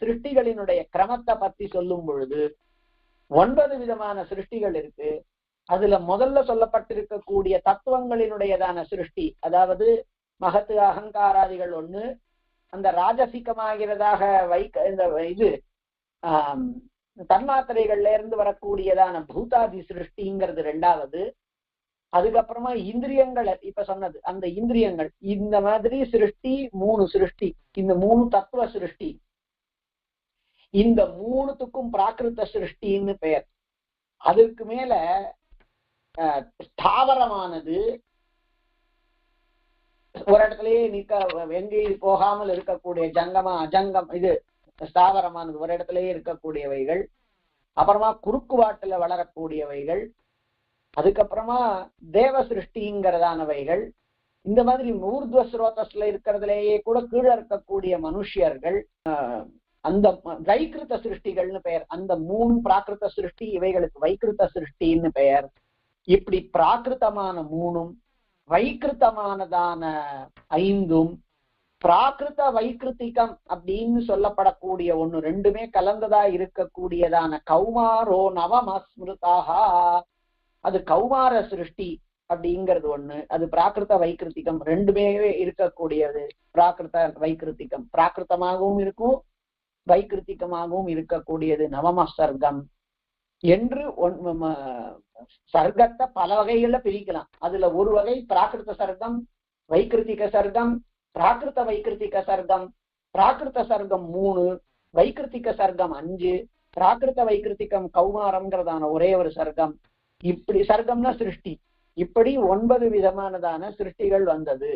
சிருஷ்டிகளினுடைய கிரமத்தை பத்தி சொல்லும் பொழுது ஒன்பது விதமான சிருஷ்டிகள் இருக்கு. அதுல முதல்ல சொல்லப்பட்டிருக்கக்கூடிய தத்துவங்களினுடையதான சிருஷ்டி அதாவது மகத்து அகங்காராதிகள் ஒண்ணு அந்த ராஜசிகமாகிறதாக வைக்க இந்த இது ஆஹ் தன்மாத்திரைகள்ல இருந்து வரக்கூடியதான பூதாதி சிருஷ்டிங்கிறது ரெண்டாவது. அதுக்கப்புறமா இந்திரியங்களை இப்ப சொன்னது அந்த இந்திரியங்கள் இந்த மாதிரி சிருஷ்டி மூணு சிருஷ்டி இந்த மூணு தத்துவ சிருஷ்டி. இந்த மூணுத்துக்கும் பிராகிருத சிருஷ்டின்னு பெயர். அதற்கு மேல ஸ்தாவரமானது ஒரு இடத்துலயே நிக்க எங்கேயும் போகாமல் இருக்கக்கூடிய ஜங்கமா அஜங்கம் இது ஸ்தாவரமானது ஒரு இடத்துலயே இருக்கக்கூடியவைகள். அப்புறமா குறுக்குவாட்டுல வளரக்கூடியவைகள். அதுக்கப்புறமா தேவ சிருஷ்டிங்கிறதானவைகள். இந்த மாதிரி ஊர்துவ ஸ்ரோதஸ்ல இருக்கிறதுலேயே கூட கீழே இருக்கக்கூடிய மனுஷியர்கள் அந்த வைக்கிருத்த சிருஷ்டிகள்னு பெயர் அந்த மூணு பிராகிருத சிருஷ்டி இவைகளுக்கு வைக்கிருத்த சிருஷ்டின்னு பெயர். இப்படி பிராகிருத்தமான மூணும் வைக்கிருத்தமானதான ஐந்தும் பிராகிருத வைக்கிருத்திகம் அப்படின்னு சொல்லப்படக்கூடிய ஒண்ணு ரெண்டுமே கலந்ததா இருக்கக்கூடியதான கௌமாரோ நவமஸ்மிருதாக அது கௌமார சிருஷ்டி அப்படிங்கிறது ஒண்ணு அது பிராகிருத வைக்கிருத்திகம் ரெண்டுமே இருக்கக்கூடியது பிராகிருத வைக்கிருத்திகம். பிராகிருத்தமாகவும் இருக்கும் வைகிருத்திகமாகவும் இருக்கக்கூடியது நவம சர்க்கம் என்று சர்க்கத்தை பல வகைகள்ல பிரிக்கலாம். அதுல ஒரு வகை பிராகிருத சர்க்கம் வைகிருத்திக சர்க்கம் பிராகிருத வைகிருத்திக சர்க்கம் பிராகிருத சர்க்கம் மூணு வைகிருத்திக சர்க்கம் அஞ்சு பிராகிருத வைகிருத்திகம் கௌமாரம்ங்கிறதான ஒரே ஒரு சர்க்கம். இப்படி சர்க்கம்னா சிருஷ்டி. இப்படி ஒன்பது விதமானதான சிருஷ்டிகள் வந்தது.